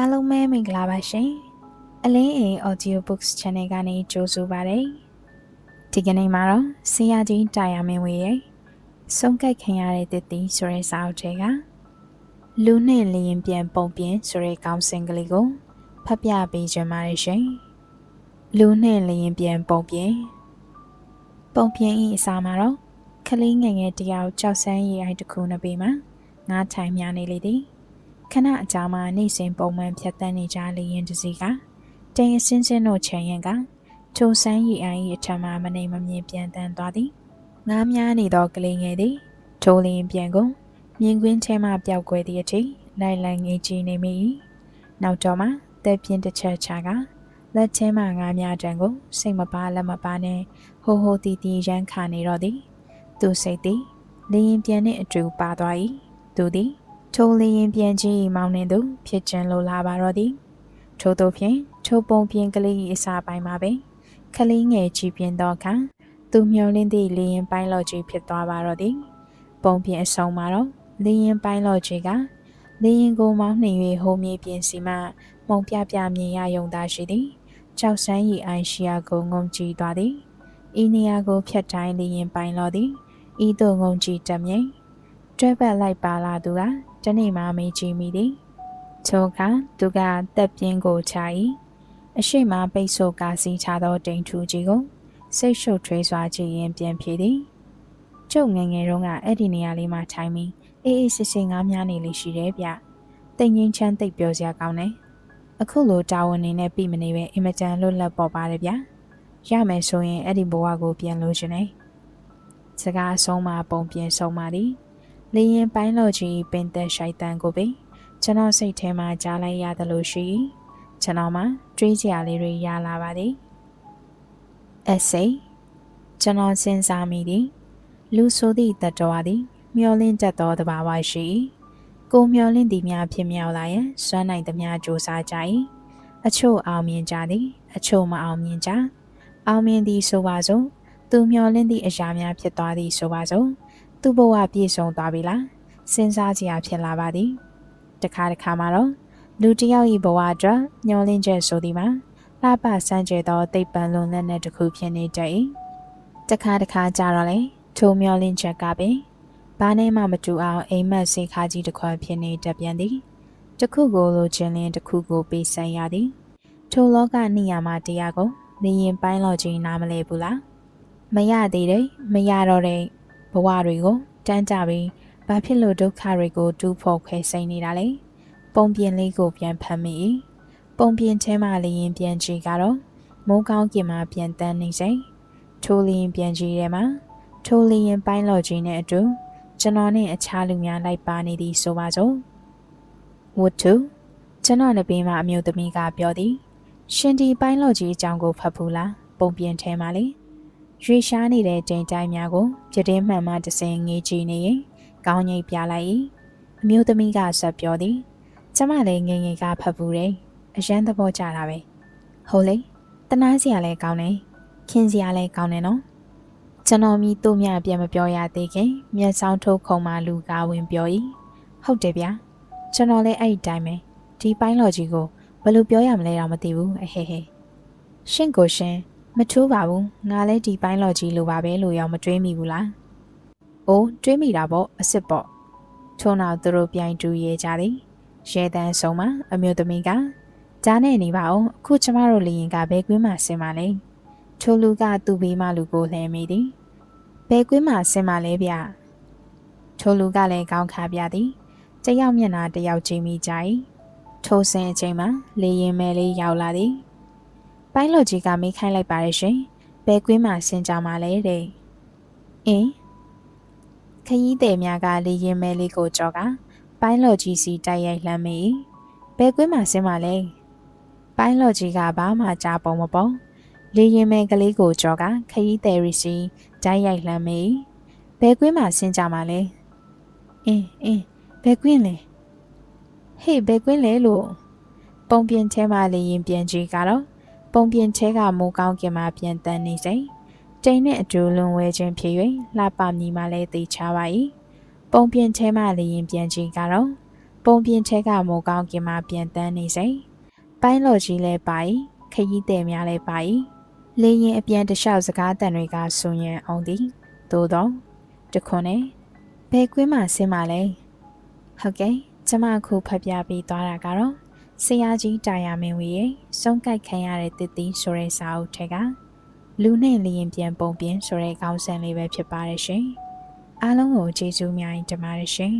အားလုံးပဲမင်္ဂလာပါရှင်အလင်းအိမ် audio books channel ကနေကြိုဆိုပါရစေဒီကနေ့မှာတော့ဆရာကြီးတာယာမင်းဝေရဲ့ဆုံးကတ်ခံရတဲ့တည်တည်ဆိုတဲ့စာအုပ်ထဲကလူနဲ့လျင်ပြန်ပုံပြင်ဆိုတဲ့ကောင်းစင်ကလေးကိုဖတ်ပြပေးကြပါရရှင်လူနဲ့လျင်ပြန်ပုံပြင်ပုံပြင်ဤအစာမှာတော့ကလေးငယ်ငယ်တယောက်ကြောက်စမ်းရည်အိုက်တစ်ခုနှစ်ပေမှာငါးထိုင်များနေလေသည် ခဏအကြာမှနေစဉ်ပုံမှန်ဖြတ်တန်းနေကြလေရင်တစီကတိမ်အစင်းစင်းတို့ချန်ရင်ကထိုဆန်းရည်အိုင်၏အထက်မှမနေမမြင်ပြန်တန်းသွားသည်ငားများနေသောကလေးငယ်သည်ထိုလျင်ပြန်ကုန်မြင်ကွင်းထဲမှပျောက်ကွယ်သည့်အထိလိုက်လံငေးကြည့်နေမိ၏နောက်တော့မှတက်ပြင်းတစ်ချက်ချကလက်ထဲမှငားများတံကိုစိတ်မပါလက်မပါနဲ့ဟိုဟိုတီတီရန်ခါနေတော့သည် သူစိတ်သည်လျင်ပြန်နှင့်အတူပါသွား၏သူသည် ထိုလျင်ပြန်ကြီးမောင်းနှင်သူဖြစ်ချင်လိုလာပါတော့သည်ထို့သောဖြင့်ထိုပုံပြင်ကလေး၏အစာပိုင်းမှာပင်ကလေးငယ်ကြည်ပြင်းသောအခါသူမျောလင်းသည့်လျင်ပိုင်းလော့ကြီးဖြစ်သွားပါတော့သည်ပုံပြင်အဆုံးမှာတော့လျင်ပိုင်းလော့ကြီးကလျင်ကိုမောင်းနှင်၍ဟိုးမြေပြင်စီမှမုံပြပြမြင်ရယုံသာရှိသည်ကြောက်စမ်းရည်အိုင်ရှိယာကိုငုံကြည့်သွားသည်ဤနေရာကိုဖြတ်တိုင်းလျင်ပိုင်းလော့သည်ဤသို့ငုံကြည့်တမြင်တွဲပတ်လိုက်ပါလာသူက တနေ့မှမေးကြည့်မိသည်ထိုအခါသူကတက်ပြင်းကိုချ၏အရှိမပိတ်ဆို့ကာစီချသောတိမ်ထူကြီးကိုစိတ်ရှုပ်ထွေးစွာကြည့်ရင်ပြန်ဖြေသည်ကျုပ်ငယ်ငယ်တုန်းကအဲ့ဒီနေရာလေးမှာထိုင်ပြီးအေးအေးဆေးဆေးငားများနေလိရှိတယ်ဗျတိမ်ငင်းချမ်းသိပ်ပြောစရာကောင်းတယ်အခုလိုတာဝန်နေနဲ့ပြီမနေပဲအင်မတန်လွတ်လပ်ပေါ်ပါတယ်ဗျရမယ်ဆိုရင်အဲ့ဒီဘဝကိုပြန်လို့ရှင်နေစကားအဆုံးမှာပုံပြင်ဆုံးပါသည် လေရင်ပိုင်းလို့ကြီးပင်သက်ရှိုက်တန်ကိုပင်ကျွန်တော်စိတ်ထဲမှာကြားလိုက်ရတယ်လို့ရှိကျွန်တော်မှတွေးစရာလေးတွေရလာပါသည် essay ကျွန်တော်စဉ်းစားမိသည်လူဆိုသည့်တတော်သည် မျောလင့်တတ်သောတဘာဝရှိကိုမျောလင့်သည်များဖြစ်မြောက်လာရန်စွမ်းနိုင်သမျှစ조사ကြ၏အချို့အောင်မြင်ကြသည် အချို့မအောင်မြင်ကြအောင်မြင်သည်ဆိုပါစို့သူမျောလင့်သည့်အရာများဖြစ်သွားသည်ဆိုပါစို့ သူ့ဘဝပြည့်စုံသွားပြီလားစဉ်းစားစရာဖြစ်လာပါသည်တခါတခါမှာတော့လူတစ်ယောက်၏ဘဝအတွက်ညှော်လင့်ချက်ဆိုသည်မှာလှပစမ်းကြဲသောသိပ္ပံလွန်လက်နဲ့တစ်ခုဖြစ်နေတတ်၏တခါတခါကြတော့လေထိုမျှော်လင့်ချက်ကပင်ဘာနဲ့မှမတူအောင်အိမ်မက်စိတ်ခါကြီးတစ်ခွက်ဖြစ်နေတတ်ပြန်သည်တခုကိုလိုချင်လင်းတခုကိုပေးဆိုင်ရသည်ထိုလောကနေရာမှာတရားကိုနေရင်ပိုင်းလောချင်းနားမလဲဘူးလားမရသေးတယ်မရတော့တဲ့ ဘဝတွေကိုတန်းကြပြီးဘာဖြစ်လို့ဒုက္ခတွေကိုတူးဖော်ခွဲစိမ့်နေတာလဲပုံပြင်လေးကိုပြန်ဖမ်းမိပုံပြင်ထဲမှာလျင်ပြန်ကြည့်ကတော့မိုးကောင်းကင်မှာပြန်တန်းနေစိထိုးလျင်ပြန်ကြည့်ထဲမှာထိုးလျင်ပိုင်းလော်ကြီးနဲ့အတူကျွန်တော်နဲ့အခြားလူများလိုက်ပါနေသည်ဆိုပါစို့ဝတ်တူကျွန်တော်နဲ့ပင်မအမျိုးသမီးကပြောသည်ရှင်ဒီပိုင်းလော်ကြီးအကြောင်းကိုဖတ်ဘူးလားပုံပြင်ထဲမှာလေ ရွေရှားနေတဲ့တိမ်တိုင်းများကိုပြတင်းမှန်မှတစင်ငေးကြည့်နေရင်ကောင်းငိတ်ပြလိုက်၏အမျိုးသမီးကဆက်ပြောသည်ကျမလည်းငငယ်ကဖတ်ဘူးတယ်အရန်သဘောကျတာပဲဟုတ်လေတနာစရာလည်းကောင်းတယ်ခင်စရာလည်းကောင်းတယ်နော်ကျွန်တော်မိတို့မြပြန်မပြောရသေးခင်မျက်စောင်းထုတ်ခုံမှလူကားဝင်ပြော၏ဟုတ်တယ်ဗျာကျွန်တော်လည်းအဲ့ဒီတိုင်းပဲဒီပိုင်းလော်ကြီးကိုဘယ်လိုပြောရမလဲတော့မသိဘူးအဟဲဟဲရှင့်ကိုရှင် မထူးပါဘူးငါလည်းဒီပိုင်းလော်ကြီးလိုပါပဲလို့ရောမတွေးမိဘူးလားအိုးတွေးမိတာပေါ့အစ်စ်ပေါ့ထုံးနောက်သူတို့ပြိုင်တူရဲကြသည်ရဲတန်းဆုံးမှာအမျိုးသမီးကကြားနေနေပါအောင်အခုကျမတို့လရင်ကဘဲကွင်းမှာဆင်ပါလေထိုလူကသူ့ဘေးမှလူကိုလှဲမိသည်ဘဲကွင်းမှာဆင်ပါလေဗျထိုလူကလည်းကောင်းခါပြသည်တယောက်မျက်နှာတယောက်ချိန်မိကြ၏ထိုဆင်အချိန်မှာလေရင်မဲလေးရောက်လာသည် ပိုင်းလော်ကြီးကမေးခိုင်းလိုက်ပါရဲ့ရှင်ဘဲကွင်းမှာဆင်ကြမှာလေတဲ့အင်းခရီးသည်များကလေရင်မဲလေးကိုကြော်ကပိုင်းလော်ကြီးစီတိုက်ရိုက်လှမ်းမိဘဲကွင်းမှာဆင်းပါလဲပိုင်းလော်ကြီးကဘာမှကြားပုံမပေါ်လေရင်မဲကလေးကိုကြော်ကခရီးသည်ရီစီတိုက်ရိုက်လှမ်းမိဘဲကွင်းမှာဆင်းကြမှာလဲအင်းအင်းဘဲကွင်းလေဟေးဘဲကွင်းလေလို့ပုံပြင်ထဲမှာလေရင်ပြန်ကြည့်ကတော့ ပုံပြင်ထဲကမိုးကောင်းကင်မှာပြန်တန်းနေစိမ့်တိမ်နဲ့အတူလွန်ဝဲခြင်းဖြစ်၍လှပမြည်မှလည်းသိချပါ၏ပုံပြင်ထဲမှလေရင်ပြန်ကြည့်ကတော့ပပုံပြင်ထဲကမိုးကောင်းကင်မှာပြန်တန်းနေစိပိုင်းလော်ကြီးလဲပါ၏ခရီးသည်များလဲပါ၏လေရင်အပြန်တလျှောက်စကားတန်တွေကဆူညံအောင်သည်သို့တော့တခွန်းနဲ့ဘယ်ကွင်းမှာဆင်းပါလဲဟုတ်ကဲ့ကျမအခုဖတ်ပြပေးသွားတာကတော့ ဆရာကြီးတာယာမင်းဝီရဲ့စုံကိုက်ခံရတဲ့တစ်သီးဆိုတဲ့စာအုပ်ထဲကလူနဲ့လျင်ပြန်ပုံပြင်ဆိုတဲ့ခေါင်းစဉ်လေးပဲဖြစ်ပါတယ်ရှင်အားလုံးကိုကျေးဇူးများတင်ပါတယ်ရှင်